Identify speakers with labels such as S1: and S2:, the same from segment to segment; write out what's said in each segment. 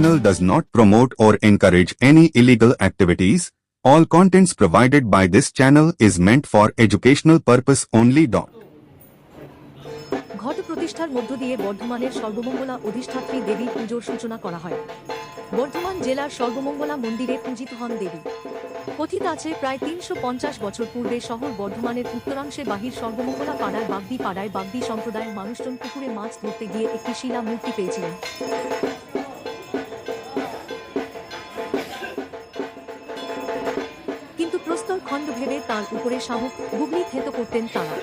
S1: channel does not promote or encourage any illegal activities. All contents provided by this channel is meant for educational purpose only.
S2: ঘট প্রতিষ্ঠার মধ্য দিয়ে বর্ধমানের সর্বমঙ্গলা অধিষ্ঠাত্রী দেবীর পুজোর সূচনা করা হয় বর্ধমান জেলার সর্বমঙ্গলা মন্দিরে পূজিত হন দেবী কথিত আছে, প্রায় তিনশো পঞ্চাশ বছর পূর্বে শহর বর্ধমানের উত্তরাংশে বাহির সর্বমঙ্গলা পাড়ার বাগদি পাড়ায় বাগদি সম্প্রদায়ের মানুষজন পুকুরে মাছ ধরতে গিয়ে একটি শিলা মূর্তি পেয়েছিলেন খণ্ড ভেবে তার উপরে শামুক গুগলি থেত করতেন তারা।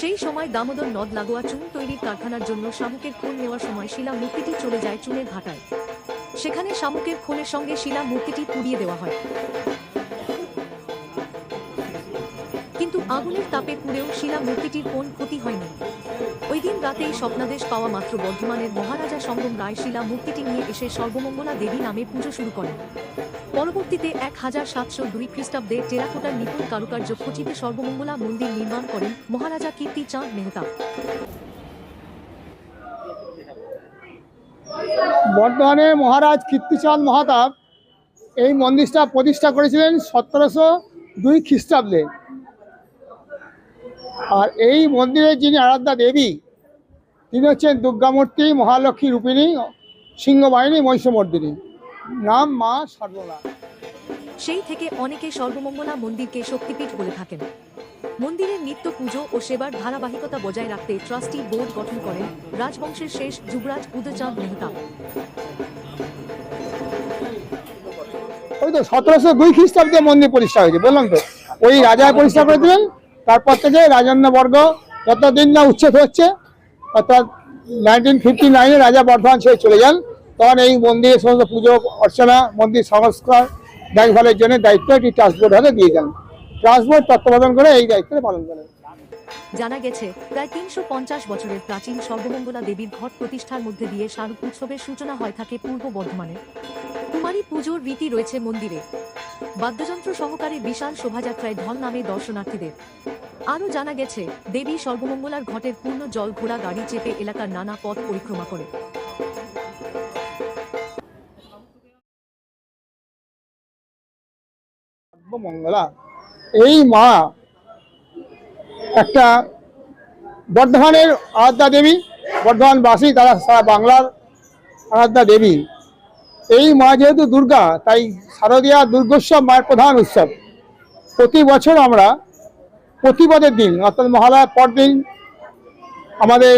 S2: সেই সময় দামোদর নদ লাগোয়া চুন তৈরির কারখানার জন্য শামুকের খুন নেওয়ার সময় শিলা মূর্তিটি চলে যায় চুনের ঘাটায়। সেখানে শামুকের খোলের সঙ্গে শিলা মূর্তিটি পুড়িয়ে দেওয়া হয়। আগুনের তাপে পুড়েও শিলা মূর্তিটির কোন ক্ষতি হয়নি। ওই দিন রাতেই স্বপ্নাদেশ পাওয়া মাত্র বর্ধমানের মহারাজা সঙ্গম রায় শিলা মূর্তিটি নিয়ে এসে সর্বমঙ্গলা দেবী নামে পুজো শুরু করেন। পরবর্তীতে এক হাজার সাতশো দুই খ্রিস্টাব্দে টেরাকোটার নিপুণ কারুকার্য খচিত সর্বমঙ্গলা মন্দির নির্মাণ করেন মহারাজা কীর্তি চাঁদ মেহতা।
S3: বর্তমানে মহারাজ কীর্তিচাঁদ মহাতাব এই মন্দিরটা প্রতিষ্ঠা করেছিলেন সতেরোশো দুই খ্রিস্টাব্দে। আর এই মন্দিরের যিনি আরাধ্যা দেবী তিনি হচ্ছেন দুর্গামূর্তি মহালক্ষ্মী রূপিণী সিংহবাহিনী মহিষমর্দিনী। নাম মা সর্বলা
S2: সেই থেকে অনেকে সর্বমঙ্গলা মন্দিরকে শক্তিপীঠ বলে থাকেন। মন্দিরের নিত্য পুজো ও সেবার ধারাবাহিকতা বজায় রাখতে ট্রাস্টি বোর্ড গঠন করেন রাজবংশের শেষ যুবরাজ উদয়চাঁদ মেহতা।
S3: ওই তো সতেরোশো দুই খ্রিস্টাব্দে মন্দির প্রতিষ্ঠা হয়েছে বললাম তো। ওই রাজা প্রতিষ্ঠা করেছিলেন তারপর থেকে রাজন্যবর্গ যতদিন না উচ্ছেদ হচ্ছে, অর্থাৎ নাইনটিন ফিফটি নাইনে রাজা বর্ধমান ছেড়ে চলে যান, তখন এই মন্দিরের সমস্ত পুজো, অর্চনা, মন্দির সংস্কার, দেখভালের জন্য দায়িত্ব একটি ট্রান্সপোর্ট হাতে দিয়ে যান। ট্রান্সপোর্ট তত্ত্বাবধান করে এই দায়িত্ব পালন করেন।
S2: জানা গেছে, প্রায় তিনশো পঞ্চাশ বছরের প্রাচীন সর্বমঙ্গলা দেবীর ঘট প্রতিষ্ঠার মধ্যে দিয়ে শারদ উৎসবের সূচনা হয় থাকে পূর্ব বর্ধমানে। কুমারী পুজোর রীতি রয়েছে মন্দিরে। বাদ্যযন্ত্র সহকারে বিশাল শোভাযাত্রায় ঢল নামে দর্শনার্থীদের। আরও জানা গেছে, দেবী সর্বমঙ্গলার ঘটের পূর্ণ জল ঘোড়া গাড়ি চেপে এলাকার নানা পথ পরিক্রমা করে।
S3: মঙ্গলা এই মা একটা বর্ধমানের আরাধ্যা দেবী, বর্ধমানবাসী, তারা সারা বাংলার আরাধ্যা দেবী। এই মা যেহেতু দুর্গা, তাই শারদীয়া দুর্গোৎসব মায়ের প্রধান উৎসব। প্রতি বছর আমরা প্রতিপদের দিন, অর্থাৎ মহালয়ার পরদিন আমাদের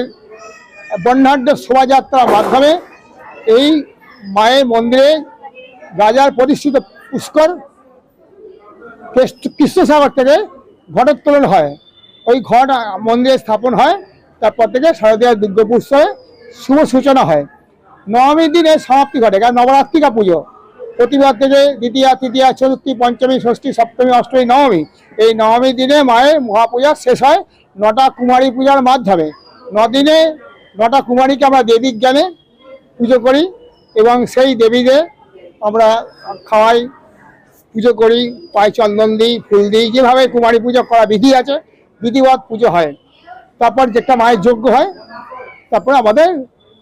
S3: বর্ণাঢ্য শোভাযাত্রার মাধ্যমে এই মায়ের মন্দিরে রাজার প্রতিষ্ঠিত পুষ্কর কৃষ্ণসাগর থেকে ঘটোত্তোলন হয়। ওই ঘট মন্দিরে স্থাপন হয়, তারপর থেকে শারদীয় দুর্গোৎসবে শুভ সূচনা হয়। নবমীর দিনে সমাপ্তি ঘটে, কারণ নবরাত্রিকা পুজো। প্রতিবার থেকে দ্বিতীয়া, তৃতীয়া, চতুর্থী, পঞ্চমী, ষষ্ঠী, সপ্তমী, অষ্টমী, নবমী এই নবমীর দিনে মায়ের মহাপূজা শেষ হয় নটা কুমারী পূজার মাধ্যমে। নদিনে নটা কুমারীকে আমরা দেবী জ্ঞানে পুজো করি এবং সেই দেবীদের আমরা খাওয়াই, পুজো করি, পায়ে চন্দন দিই, ফুল দিই, যেভাবে কুমারী পুজো করা বিধি আছে, বিধিবৎ পুজো হয়। তারপর যেটা মায়ের যজ্ঞ হয়, তারপরে আমাদের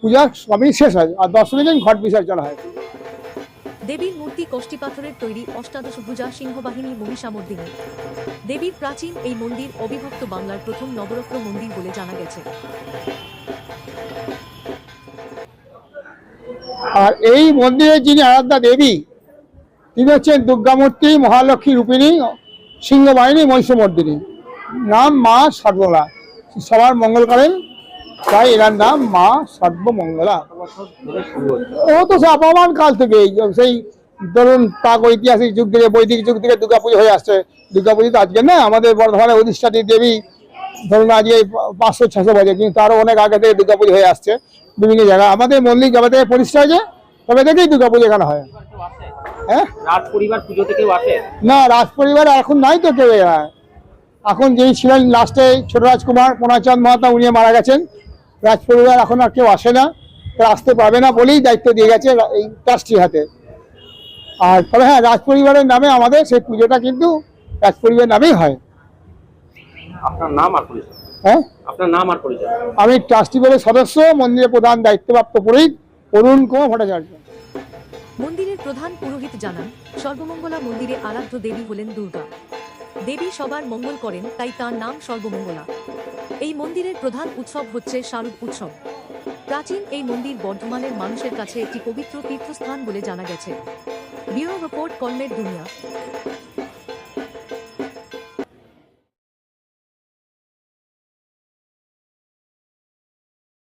S3: পূজা সবই শেষ হয়, আর দশমী দিন ঘট বিসর্জন হয়।
S2: দেবীর মূর্তি কষ্টি পাথরের তৈরি অষ্টাদশ ভুজা সিংহবাহিনী মহিষামর্দিনী। দেবীর প্রাচীন এই মন্দির অবিভক্ত বাংলার প্রথম নবরত্ন মন্দির বলে জানা গেছে।
S3: আর এই মন্দিরের যিনি আরাধ্যা দেবী, তিনি হচ্ছেন দুর্গামূর্তি মহালক্ষ্মী রূপিণী সিংহবাহিনী মহিষমর্দিনী। নাম মা সর্বলা সবার মঙ্গল করেন। তাই এনার নাম মা সর্বমঙ্গলা। ও তো সে অপমান কাল থেকে সেই ধরুন প্রাক ঐতিহাসিক যুগ থেকে বৈদিক যুগ থেকে দুর্গাপুজো হয়ে আসছে। দুর্গাপুজো তো আজকে না আমাদের বর্ধমানে অধিষ্ঠাত্রী দেবী ধরুন আজ এই পাঁচশো ছশো বছর কিন্তু তারও অনেক আগে থেকে দুর্গাপুজো হয়ে আসছে বিভিন্ন জায়গায়। আমাদের মন্দির যবে থেকে প্রতিষ্ঠা হয়েছে? তবে থেকেই দুর্গাপুজো এখানে হয়। হ্যাঁ?
S4: রাজ পরিবার পুজো থেকেও আসে?
S3: না রাজ পরিবার এখন নাই তো কেউ এখন। যেই ছিলেন লাস্টে ছোট রাজকুমার পোনাচাঁদ মহাতা উনি মারা গেছেন। রাজ পরিবার এখন আর কেউ আসে না। তারা আসতে পারবে না বলেই দায়িত্ব দিয়ে গেছে এই ট্রাস্টির হাতে। আর তবে হ্যাঁ রাজ পরিবারের নামে আমাদের সেই পুজোটা কিন্তু রাজ পরিবারের নামেই হয়।
S4: আপনার নাম আর পরিচয়?
S3: হ্যাঁ?
S4: আপনার নাম আর পরিচয়?
S3: আমি ট্রাস্টি বোর্ডের সদস্য মন্দিরের প্রধান দায়িত্বপ্রাপ্ত পুরোহিত অরুণ কুমার ভট্টাচার্য।
S2: মন্দিরের প্রধান পুরোহিত জানান সর্বমঙ্গলা মন্দিরে আরাধ্য দেবী হলেন দুর্গা। দেবী সবার মঙ্গল করেন তাই তার নাম সর্বমঙ্গলা। এই মন্দিরের প্রধান উৎসব হচ্ছে শারুদ উৎসব। প্রাচীন এই মন্দির বর্ধমানের মানুষের কাছে একটি পবিত্র তীর্থস্থান বলে জানা গেছে। ব্যুরো রিপোর্ট কলমের দুনিয়া।